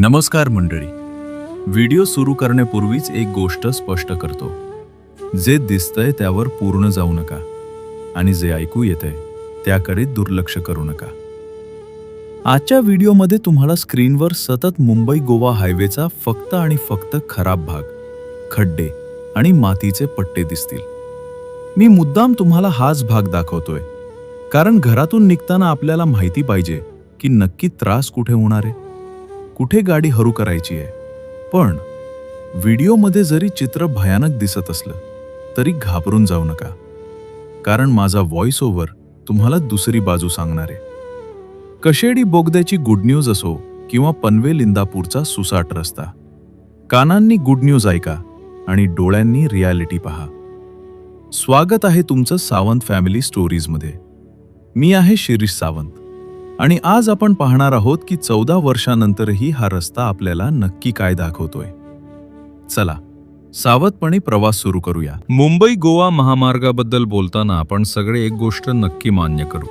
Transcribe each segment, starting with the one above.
नमस्कार मंडळी. व्हिडिओ सुरू करण्यापूर्वीच एक गोष्ट स्पष्ट करतो. जे दिसतंय त्यावर पूर्ण जाऊ नका आणि जे ऐकू येतंय त्याकडे दुर्लक्ष करू नका. आजच्या व्हिडिओमध्ये तुम्हाला स्क्रीनवर सतत मुंबई गोवा हायवेचा फक्त आणि फक्त खराब भाग खड्डे आणि मातीचे पट्टे दिसतील. मी मुद्दाम तुम्हाला हाच भाग दाखवतोय. कारण घरातून निघताना आपल्याला माहिती पाहिजे की नक्की त्रास कुठे होणार आहे. कुठे गाडी हरू करायची आहे. पण व्हिडिओमध्ये जरी चित्र भयानक दिसत असलं तरी घाबरून जाऊ नका. कारण माझा व्हॉइस ओव्हर तुम्हाला दुसरी बाजू सांगणार आहे. कशेडी बोगद्याची गुड न्यूज असो किंवा पनवेल इंदापूरचा सुसाट रस्ता. कानांनी गुड न्यूज ऐका आणि डोळ्यांनी रियालिटी पहा. स्वागत आहे तुमचं सावंत फॅमिली स्टोरीजमध्ये मी आहे शिरीष सावंत. आणि आज आपण पाहणार आहोत की चौदा वर्षानंतरही हा रस्ता आपल्याला नक्की काय दाखवतोय. चला सावधपणे प्रवास सुरू करूया. मुंबई गोवा महामार्गाबद्दल बोलताना आपण सगळे एक गोष्ट नक्की मान्य करू.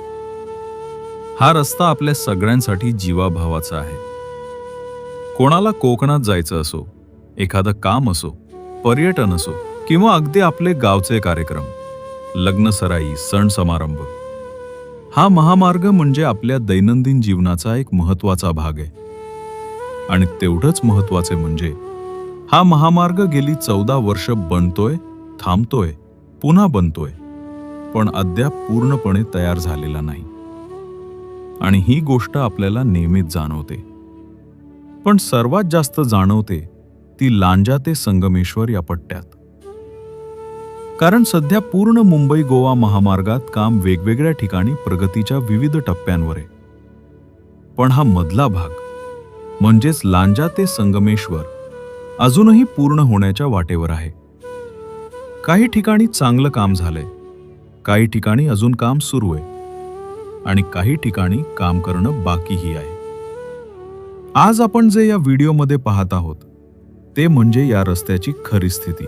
हा रस्ता आपल्या सगळ्यांसाठी जीवाभावाचा आहे. कोणाला कोकणात जायचं असो एखादं काम असो पर्यटन असो किंवा अगदी आपले गावचे कार्यक्रम लग्नसराई सण समारंभ हा महामार्ग म्हणजे आपल्या दैनंदिन जीवनाचा एक महत्त्वाचा भाग आहे. आणि तेवढंच महत्त्वाचे म्हणजे हा महामार्ग गेली चौदा वर्ष बनतोय थांबतोय पुन्हा बनतोय पण अद्याप पूर्णपणे तयार झालेला नाही. आणि ही गोष्ट आपल्याला नेहमीच जाणवते. पण सर्वात जास्त जाणवते ती लांजा ते संगमेश्वर या पट्ट्यात. कारण सध्या पूर्ण मुंबई गोवा महामार्गात काम वेगवेगळ्या ठिकाणी प्रगतीच्या विविध टप्प्यांवर आहे. पण हा मधला भाग म्हणजेच लांजा ते संगमेश्वर अजूनही पूर्ण होण्याच्या वाटेवर आहे. काही ठिकाणी चांगलं काम झालंय काही ठिकाणी अजून काम सुरू आहे आणि काही ठिकाणी काम करणं बाकीही आहे. आज आपण जे या व्हिडिओमध्ये पाहत आहोत ते म्हणजे या रस्त्याची खरी स्थिती.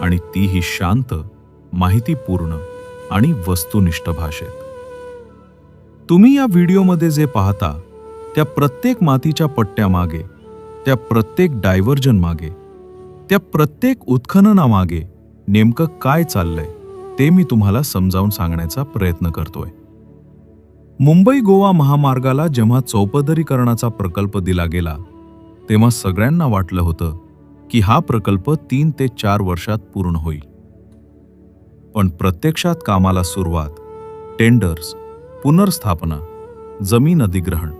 आणि तीही शांत माहितीपूर्ण आणि वस्तुनिष्ठ भाषेत. तुम्ही या व्हिडिओमध्ये जे पाहता त्या प्रत्येक मातीच्या पट्ट्यामागे त्या प्रत्येक डायव्हर्जन मागे त्या प्रत्येक उत्खननामागे नेमकं काय चाललंय ते मी तुम्हाला समजावून सांगण्याचा प्रयत्न करतोय. मुंबई गोवा महामार्गाला जेव्हा चौपदरीकरणाचा प्रकल्प दिला गेला तेव्हा सगळ्यांना वाटलं होतं की हा प्रकल्प तीन ते चार वर्षात पूर्ण होईल. पण प्रत्यक्षात कामाला सुरुवात टेंडर्स पुनर्स्थापना जमीन अधिग्रहण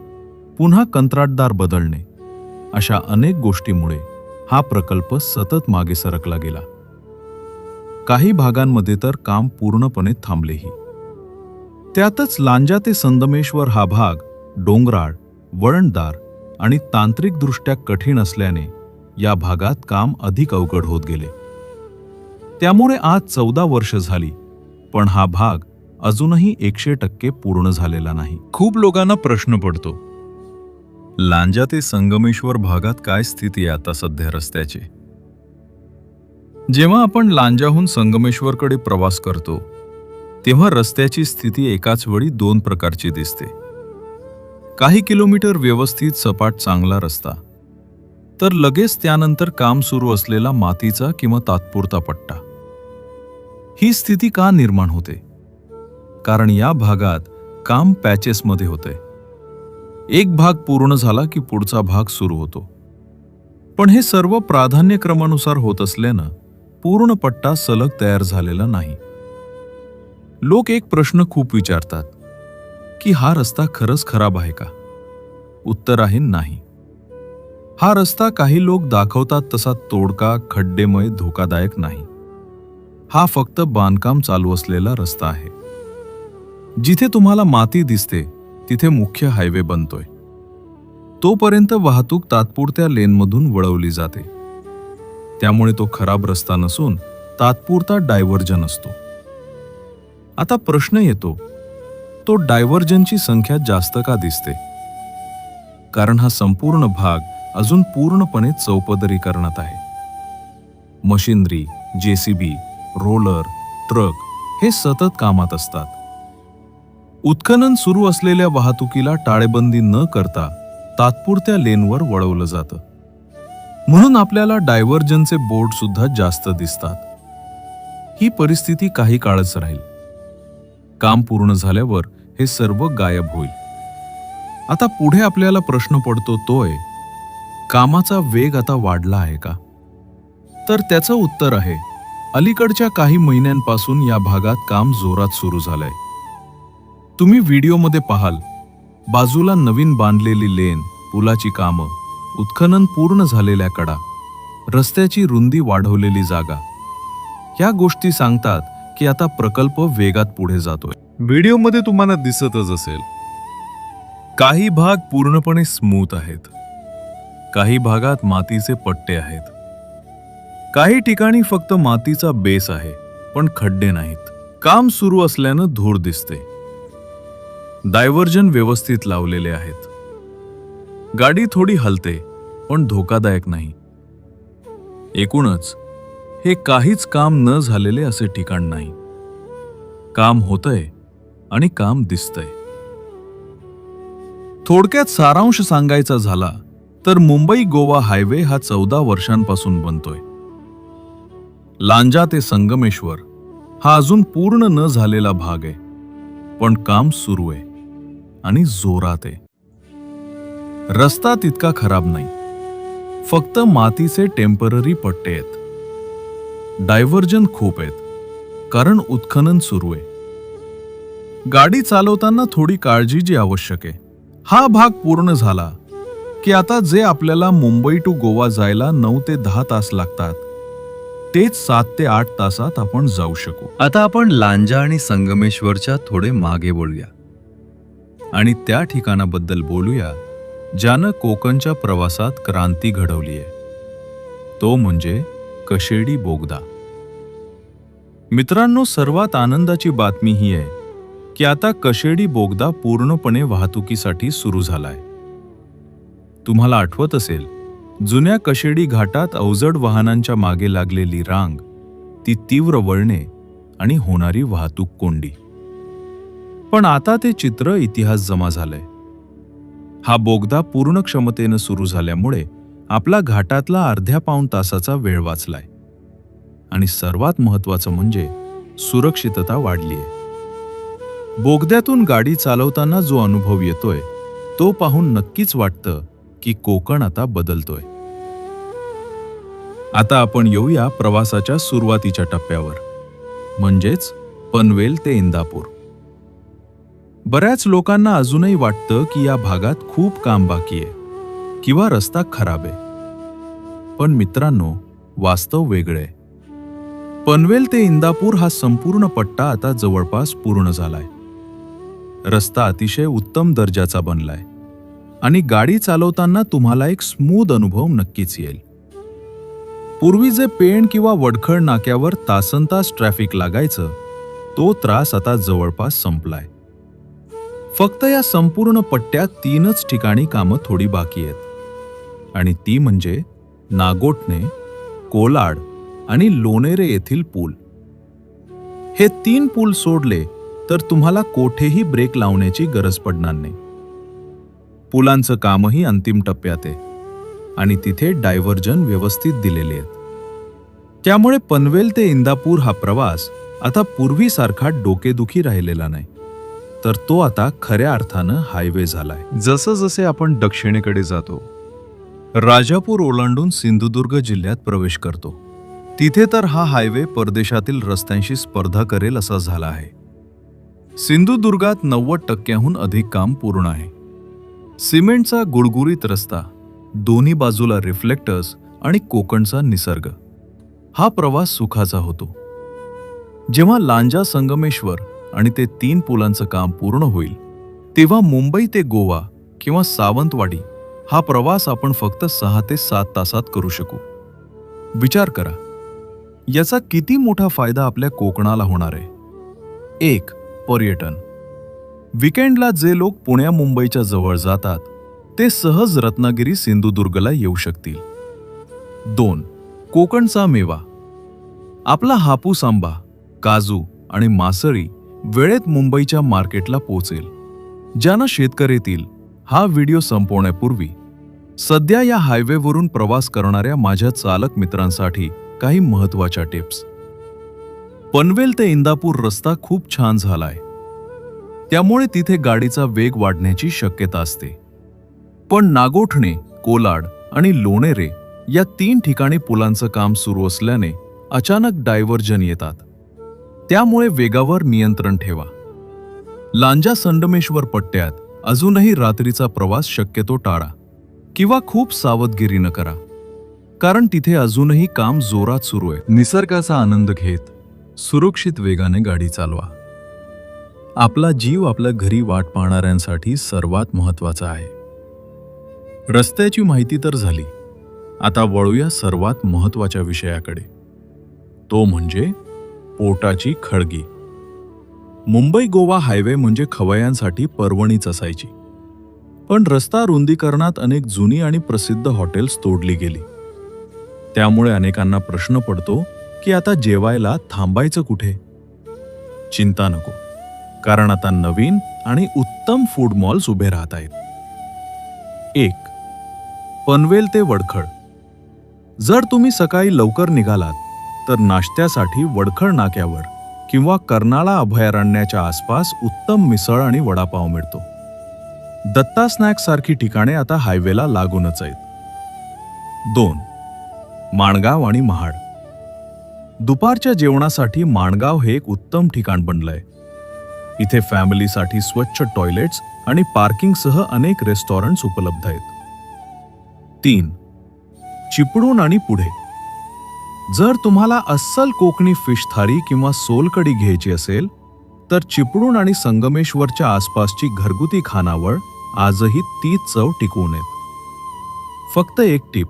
पुन्हा कंत्राटदार बदलणे अशा अनेक गोष्टीमुळे हा प्रकल्प सतत मागे सरकला गेला. काही भागांमध्ये तर काम पूर्णपणे थांबलेही. त्यातच लांजा ते संदमेश्वर हा भाग डोंगराळ वळणदार आणि तांत्रिकदृष्ट्या कठीण असल्याने या भागात काम अधिक अवघड होत गेले. त्यामुळे आज चौदा वर्ष झाली पण हा भाग अजूनही एकशे टक्के पूर्ण झालेला नाही. खूप लोकांना प्रश्न पडतो लांजा ते संगमेश्वर भागात काय स्थिती आहे आता सध्या रस्त्याची? जेव्हा आपण लांजाहून संगमेश्वरकडे प्रवास करतो तेव्हा रस्त्याची स्थिती एकाच वेळी दोन प्रकारची दिसते. काही किलोमीटर व्यवस्थित सपाट चांगला रस्ता तर लगेच त्यानंतर काम सुरू असलेला मातीचा किंवा तात्पुरता पट्टा. ही स्थिती का निर्माण होते? कारण या भागात काम पॅचेसमध्ये होते. एक भाग पूर्ण झाला की पुढचा भाग सुरू होतो. पण हे सर्व प्राधान्यक्रमानुसार होत असल्यानं पूर्ण पट्टा सलग तयार झालेला नाही. लोक एक प्रश्न खूप विचारतात की हा रस्ता खरंच खराब आहे का? उत्तर आहे नाही. हा रस्ता काही लोक दाखवतात तसा तोडका खड्डेमय धोकादायक नाही. हा फक्त बांधकाम चालू असलेला रस्ता आहे. जिथे तुम्हाला माती दिसते तिथे मुख्य हायवे बनतोय. तोपर्यंत वाहतूक तात्पुरत्या लेनमधून वळवली जाते. त्यामुळे तो खराब रस्ता नसून तात्पुरता डायव्हर्जन असतो. आता प्रश्न येतो तो डायव्हर्जनची संख्या जास्त का दिसते? कारण हा संपूर्ण भाग अजून पूर्णपणे चौपदरीकरणात आहे. मशिनरी जेसीबी रोलर ट्रक हे सतत कामात असतात. उत्खनन सुरू असलेल्या वाहतुकीला टाळेबंदी न करता तात्पुरत्या लेनवर वळवलं जातं. म्हणून आपल्याला डायव्हर्जनचे बोर्ड सुद्धा जास्त दिसतात. ही परिस्थिती काही काळच राहील. काम पूर्ण झाल्यावर हे सर्व गायब होईल. आता पुढे आपल्याला प्रश्न पडतो तोय कामाचा वेग आता वाढला आहे का? तर त्याचं उत्तर आहे अलीकडच्या काही महिन्यांपासून या भागात काम जोरात सुरू झालंय. तुम्ही व्हिडिओमध्ये पाहाल बाजूला नवीन बांधलेली लेन पुलाची कामं उत्खनन पूर्ण झालेल्या कडा रस्त्याची रुंदी वाढवलेली जागा. या गोष्टी सांगतात की आता प्रकल्प वेगात पुढे जातोय. व्हिडिओमध्ये तुम्हाला दिसतच असेल. काही भाग पूर्णपणे स्मूथ आहेत. काही भागात मातीचे पट्टे आहेत. काही ठिकाणी फक्त मातीचा बेस आहे पण खड्डे नाहीत. काम सुरू असल्यानं धूर दिसते. डायव्हर्जन व्यवस्थित लावलेले आहेत. गाडी थोडी हलते पण धोकादायक नाही. एकूणच हे काहीच काम न झालेले असे ठिकाण नाही. काम होतंय आणि काम दिसतंय. थोडक्यात सारांश सांगायचा झाला तर मुंबई गोवा हायवे हा चौदा वर्षांपासून बनतोय. लांजा ते संगमेश्वर हा अजून पूर्ण न झालेला भाग आहे. पण काम सुरू आहे आणि जोरात आहे. रस्ता तितका खराब नाही. फक्त मातीचे टेंपररी पट्टे आहेत. डायव्हर्जन खूप आहेत. कारण उत्खनन सुरू आहे. गाडी चालवताना थोडी काळजी जी आवश्यक आहे. हा भाग पूर्ण झाला की आता जे आपल्याला मुंबई टू गोवा जायला नऊ ते दहा तास लागतात तेच सात ते आठ तासात आपण जाऊ शकू. आता आपण लांजा आणि संगमेश्वरच्या थोडे मागे बोलूया. आणि त्या ठिकाणाबद्दल बोलूया ज्यानं कोकणच्या प्रवासात क्रांती घडवली आहे. तो म्हणजे कशेडी बोगदा. मित्रांनो सर्वात आनंदाची बातमी ही आहे की आता कशेडी बोगदा पूर्णपणे वाहतुकीसाठी सुरू झालाय. तुम्हाला आठवत असेल जुन्या कशेडी घाटात अवजड वाहनांच्या मागे लागलेली रांग ती तीव्र वळणे आणि होणारी वाहतूक कोंडी. पण आता ते चित्र इतिहास जमा झालंय. हा बोगदा पूर्ण क्षमतेनं सुरू झाल्यामुळे आपला घाटातला अर्ध्या पाऊण तासाचा वेळ वाचलाय. आणि सर्वात महत्वाचं म्हणजे सुरक्षितता वाढलीय. बोगद्यातून गाडी चालवताना जो अनुभव येतोय तो पाहून नक्कीच वाटतं की कोकण आता बदलतोय. आता आपण येऊया प्रवासाच्या सुरुवातीच्या टप्प्यावर. म्हणजेच पनवेल ते इंदापूर. बऱ्याच लोकांना अजूनही वाटतं की या भागात खूप काम बाकी आहे किंवा रस्ता खराब आहे. पण मित्रांनो वास्तव वेगळे पनवेल ते इंदापूर हा संपूर्ण पट्टा आता जवळपास पूर्ण झालाय. रस्ता अतिशय उत्तम दर्जाचा बनलाय. आणि गाडी चालवताना तुम्हाला एक स्मूद अनुभव नक्कीच येईल. पूर्वी जे पेण किंवा वडखळ नाक्यावर तासन तास ट्रॅफिक लागायचं तो त्रास आता जवळपास संपलाय. फक्त या संपूर्ण पट्ट्यात तीनच ठिकाणी कामं थोडी बाकी आहेत. आणि ती म्हणजे नागोटणे कोलाड आणि लोणेरे येथील पूल. हे तीन पूल सोडले तर तुम्हाला कोठेही ब्रेक लावण्याची गरज पडणार नाही. पुलांचं कामही अंतिम टप्प्यात आहे. आणि तिथे डायव्हर्जन व्यवस्थित दिलेले आहेत. त्यामुळे पनवेल ते इंदापूर हा प्रवास आता पूर्वीसारखा डोकेदुखी राहिलेला नाही. तर तो आता खऱ्या अर्थानं हायवे झालाय. जसं जसे आपण दक्षिणेकडे जातो राजापूर ओलांडून सिंधुदुर्ग जिल्ह्यात प्रवेश करतो. तिथे तर हा हायवे परदेशातील रस्त्यांशी स्पर्धा करेल असा झाला आहे. सिंधुदुर्गात नव्वद टक्क्याहून अधिक काम पूर्ण आहे. सिमेंटचा गुळगुळीत रस्ता दोन्ही बाजूला रिफ्लेक्टर्स आणि कोकणचा निसर्ग. हा प्रवास सुखाचा होतो. जेव्हा लांजा संगमेश्वर आणि ते तीन पुलांचं काम पूर्ण होईल तेव्हा मुंबई ते गोवा किंवा सावंतवाडी हा प्रवास आपण फक्त सहा ते सात तासात करू शकू. विचार करा याचा किती मोठा फायदा आपल्या कोकणाला होणार आहे? एक पर्यटन. विकेंडला जे लोक पुण्या मुंबईच्या जवळ जातात ते सहज रत्नागिरी सिंधुदुर्गला येऊ शकतील. दोन कोकणचा मेवा. आपला हापूस आंबा काजू आणि मासळी वेळेत मुंबईच्या मार्केटला पोचेल ज्यांना शेतकरीतील हा व्हिडिओ संपवण्यापूर्वी सध्या या हायवेवरून प्रवास करणाऱ्या माझ्या चालक मित्रांसाठी काही महत्त्वाच्या टिप्स. पनवेल ते इंदापूर रस्ता खूप छान झालाय. त्यामुळे तिथे गाडीचा वेग वाढण्याची शक्यता असते. पण नागोठणे कोलाड आणि लोणेरे या तीन ठिकाणी पुलांचं काम सुरू असल्याने अचानक डायव्हर्जन येतात. त्यामुळे वेगावर नियंत्रण ठेवा. लांजा संडमेश्वर पट्ट्यात अजूनही रात्रीचा प्रवास शक्यतो टाळा किंवा खूप सावधगिरीनं करा. कारण तिथे अजूनही काम जोरात सुरू आहे. निसर्गाचा आनंद घेत सुरक्षित वेगाने गाडी चालवा. आपला जीव आपल्या घरी वाट पाहणाऱ्यांसाठी सर्वात महत्त्वाचा आहे. रस्त्याची माहिती तर झाली. आता वळूया सर्वात महत्त्वाच्या विषयाकडे. तो म्हणजे पोटाची खळगी. मुंबई गोवा हायवे म्हणजे खवयांसाठी पर्वणीच असायची. पण रस्ता रुंदीकरणात अनेक जुनी आणि प्रसिद्ध हॉटेल्स तोडली गेली. त्यामुळे अनेकांना प्रश्न पडतो की आता जेवायला थांबायचं कुठे? चिंता नको. कारण आता नवीन आणि उत्तम फूड मॉल्स उभे राहत आहेत. एक पनवेल ते वडखळ. जर तुम्ही सकाळी लवकर निघालात तर नाश्त्यासाठी वडखळ नाक्यावर किंवा कर्नाळा अभयारण्याच्या आसपास उत्तम मिसळ आणि वडापाव मिळतो. दत्ता स्नॅक्ससारखी ठिकाणे आता हायवेला लागूनच आहेत. दोन माणगाव आणि महाड. दुपारच्या जेवणासाठी माणगाव हे एक उत्तम ठिकाण बनलंय. इथे फॅमिलीसाठी स्वच्छ टॉयलेट्स आणि पार्किंगसह अनेक रेस्टॉरंट्स उपलब्ध आहेत. तीन चिपळूण आणि पुढे. जर तुम्हाला अस्सल कोकणी फिश थारी किंवा सोलकडी घ्यायची असेल तर चिपळूण आणि संगमेश्वरच्या आसपासची घरगुती खानावळ आजही तीच चव टिकवून येत फक्त एक टीप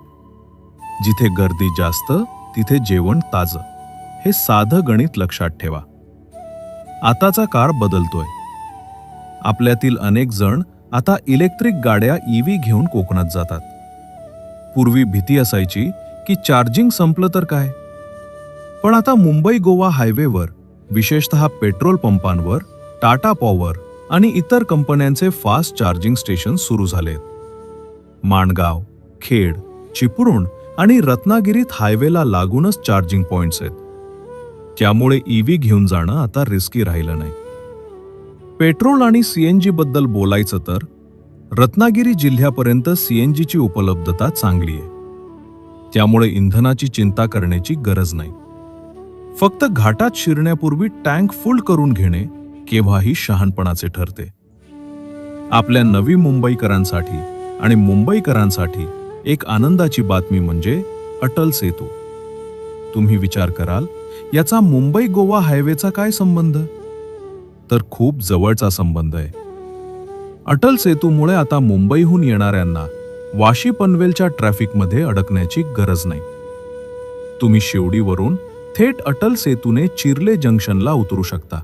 जिथे गर्दी जास्त तिथे जेवण ताजं. हे साधं गणित लक्षात ठेवा. आताचा काळ बदलतोय. आपल्यातील अनेक जण आता इलेक्ट्रिक गाड्या ईव्ही घेऊन कोकणात जातात. पूर्वी भीती असायची की चार्जिंग संपलं तर काय? पण आता मुंबई गोवा हायवेवर विशेषतः पेट्रोल पंपांवर टाटा पॉवर आणि इतर कंपन्यांचे फास्ट चार्जिंग स्टेशन सुरू झालेत. माणगाव खेड चिपळूण आणि रत्नागिरीत हायवेला लागूनच चार्जिंग पॉइंट्स आहेत. त्यामुळे ईव्ही घेऊन जाणं आता रिस्की राहिलं नाही. पेट्रोल आणि सीएनजी बद्दल बोलायचं तर रत्नागिरी जिल्ह्यापर्यंत सीएनजीची उपलब्धता चांगली आहे. त्यामुळे इंधनाची चिंता करण्याची गरज नाही. फक्त घाटात शिरण्यापूर्वी टँक फुल करून घेणे केव्हाही शहाणपणाचे ठरते. आपल्या नवी मुंबईकरांसाठी आणि मुंबईकरांसाठी एक आनंदाची बातमी म्हणजे अटल सेतू. तुम्ही विचार कराल याचा मुंबई गोवा हायवेचा काय संबंध? तर खूप जवळचा संबंध आहे. अटल सेतूमुळे आता मुंबईहून येणाऱ्यांना वाशी पनवेलच्या ट्रॅफिकमध्ये अडकण्याची गरज नाही. तुम्ही शिवडीवरून थेट अटल सेतूने चिर्ले जंक्शनला उतरू शकता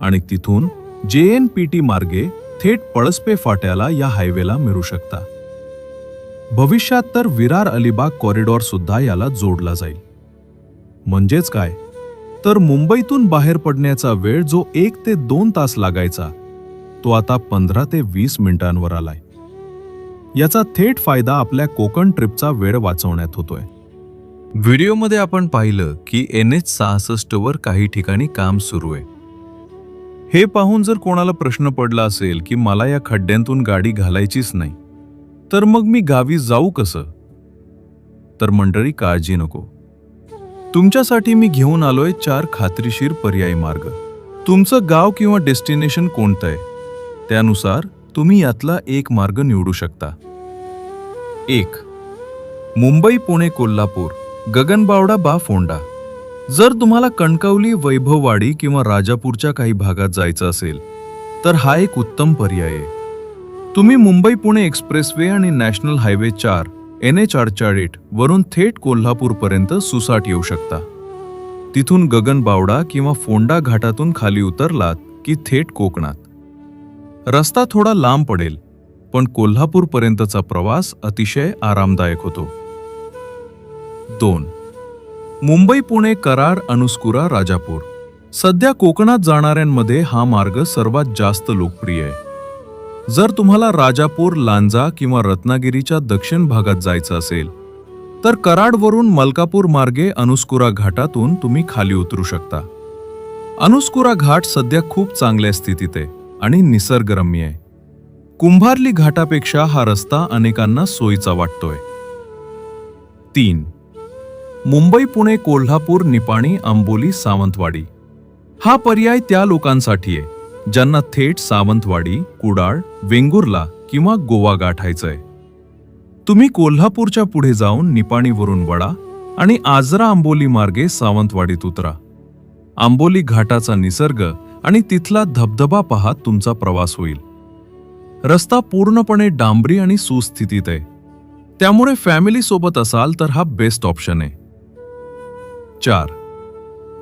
आणि तिथून जे एन पी टी मार्गे थेट पळसपे फाट्याला या हायवेला मिळू शकता. भविष्यात तर विरार अलिबाग कॉरिडॉर सुद्धा याला जोडला जाईल. म्हणजेच काय? तर मुंबईतून बाहेर पडण्याचा वेळ जो एक ते दोन तास लागायचा तो आता पंधरा ते वीस मिनिटांवर आलाय. याचा थेट फायदा आपल्या कोकण ट्रिपचा वेळ वाचवण्यात होतोय. व्हिडिओमध्ये आपण पाहिलं की एन एच सहासष्ट वर काही ठिकाणी काम सुरू आहे. हे पाहून जर कोणाला प्रश्न पडला असेल की मला या खड्ड्यांतून गाडी घालायचीच नाही तर मग मी गावी जाऊ कसं? तर मंडळी काळजी नको. तुमच्यासाठी मी घेऊन आलोय चार खात्रीशीर पर्यायी मार्ग. तुमचं गाव किंवा डेस्टिनेशन कोणतं आहे? त्यानुसार तुम्ही यातला एक मार्ग निवडू शकता. एक. मुंबई पुणे कोल्हापूर गगनबावडा बा फोंडा. जर तुम्हाला कणकवली वैभववाडी किंवा राजापूरच्या काही भागात जायचं असेल तर हा एक उत्तम पर्याय आहे. तुम्ही मुंबई पुणे एक्सप्रेसवे आणि नॅशनल हायवे चार एन एच अडचाळीट वरून थेट कोल्हापूरपर्यंत सुसाट येऊ शकता. तिथून गगनबावडा किंवा फोंडा घाटातून खाली उतरलात की थेट कोकणात. रस्ता थोडा लांब पडेल पण कोल्हापूरपर्यंतचा प्रवास अतिशय आरामदायक होतो. दोन. मुंबई पुणे कराड अनुस्कुरा राजापूर. सध्या कोकणात जाणाऱ्यांमध्ये हा मार्ग सर्वात जास्त लोकप्रिय आहे. जर तुम्हाला राजापूर लांजा किंवा रत्नागिरीच्या दक्षिण भागात जायचं असेल तर कराडवरून मलकापूर मार्गे अनुस्कुरा घाटातून तुम्ही खाली उतरू शकता. अनुस्कुरा घाट सध्या खूप चांगल्या स्थितीत आहे आणि निसर्गरम्य आहे. कुंभारली घाटापेक्षा हा रस्ता अनेकांना सोयीचा वाटतोय. तीन. मुंबई पुणे कोल्हापूर निपाणी आंबोली सावंतवाडी. हा पर्याय त्या लोकांसाठी आहे. ज्यांना थेट सावंतवाडी कुडाळ वेंगुर्ला किंवा गोवा गाठायचंय. तुम्ही कोल्हापूरच्या पुढे जाऊन निपाणीवरून वडा आणि आजरा आंबोली मार्गे सावंतवाडीत उतरा. आंबोली घाटाचा निसर्ग आणि तिथला धबधबा पाहत तुमचा प्रवास होईल. रस्ता पूर्णपणे डांबरी आणि सुस्थितीत आहे. त्यामुळे फॅमिली सोबत असाल तर हा बेस्ट ऑप्शन आहे. चार.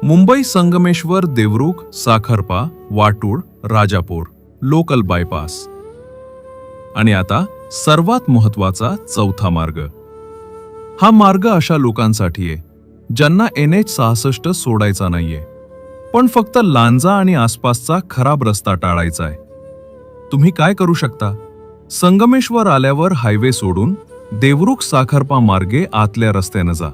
मुंबई संगमेश्वर देवरुख साखरपा वाटूळ राजापूर लोकल बायपास आणि आता सर्वात महत्त्वाचा चौथा मार्ग. हा मार्ग अशा लोकांसाठी आहे ज्यांना एन एच सहासष्ट सोडायचा नाहीये पण फक्त लांजा आणि आसपासचा खराब रस्ता टाळायचा आहे तुम्ही काय करू शकता? संगमेश्वर आल्यावर हायवे सोडून देवरुख साखरपा मार्गे आतल्या रस्त्यानं जा.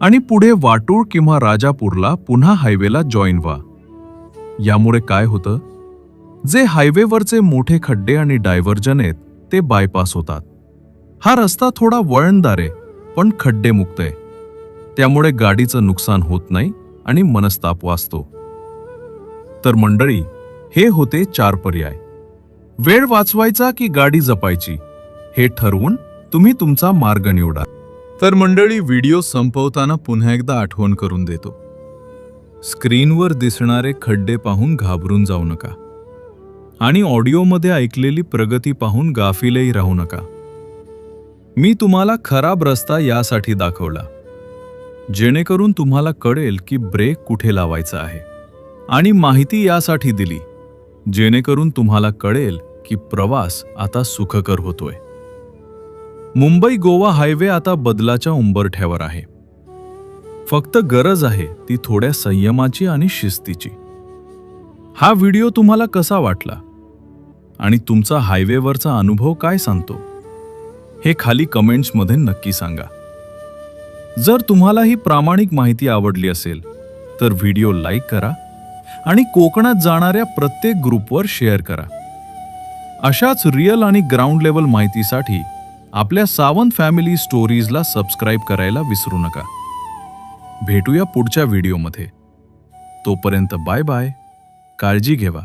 आणि पुढे वाटूळ किंवा राजापूरला पुन्हा हायवेला जॉईन व्हा. यामुळे काय होतं? जे हायवेवरचे मोठे खड्डे आणि डायव्हर्जन आहेत ते बायपास होतात. हा रस्ता थोडा वळणदार आहे पण खड्डेमुक्त आहे. त्यामुळे गाडीचं नुकसान होत नाही आणि मनस्ताप वाचतो. तर मंडळी हे होते चार पर्याय. वेळ वाचवायचा की गाडी जपायची? हे ठरवून तुम्ही तुमचा मार्ग निवडा. तर मंडळी व्हिडिओ संपवताना पुन्हा एकदा आठवण करून देतो. स्क्रीनवर दिसणारे खड्डे पाहून घाबरून जाऊ नका. आणि ऑडिओमध्ये ऐकलेली प्रगती पाहून गाफिलही राहू नका. मी तुम्हाला खराब रस्ता यासाठी दाखवला जेणेकरून तुम्हाला कळेल की ब्रेक कुठे लावायचा आहे आणि माहिती यासाठी दिली जेणेकरून तुम्हाला कळेल की प्रवास आता सुखकर होतोय. मुंबई गोवा हायवे आता बदलाच्या उंबरठ्यावर आहे. फक्त गरज आहे ती थोड्या संयमाची आणि शिस्तीची. हा व्हिडिओ तुम्हाला कसा वाटला? आणि तुमचा हायवेवरचा अनुभव काय सांगतो? हे खाली कमेंट्समध्ये नक्की सांगा. जर तुम्हाला ही प्रामाणिक माहिती आवडली असेल तर व्हिडिओ लाईक करा आणि कोकणात जाणाऱ्या प्रत्येक ग्रुपवर शेअर करा. अशाच रिअल आणि ग्राउंड लेवल माहितीसाठी आपल्या सावंत फॅमिली स्टोरीजला सबस्क्राईब करायला विसरू नका. भेटूया पुढच्या व्हिडिओमध्ये. तोपर्यंत बाय बाय. काळजी घेवा.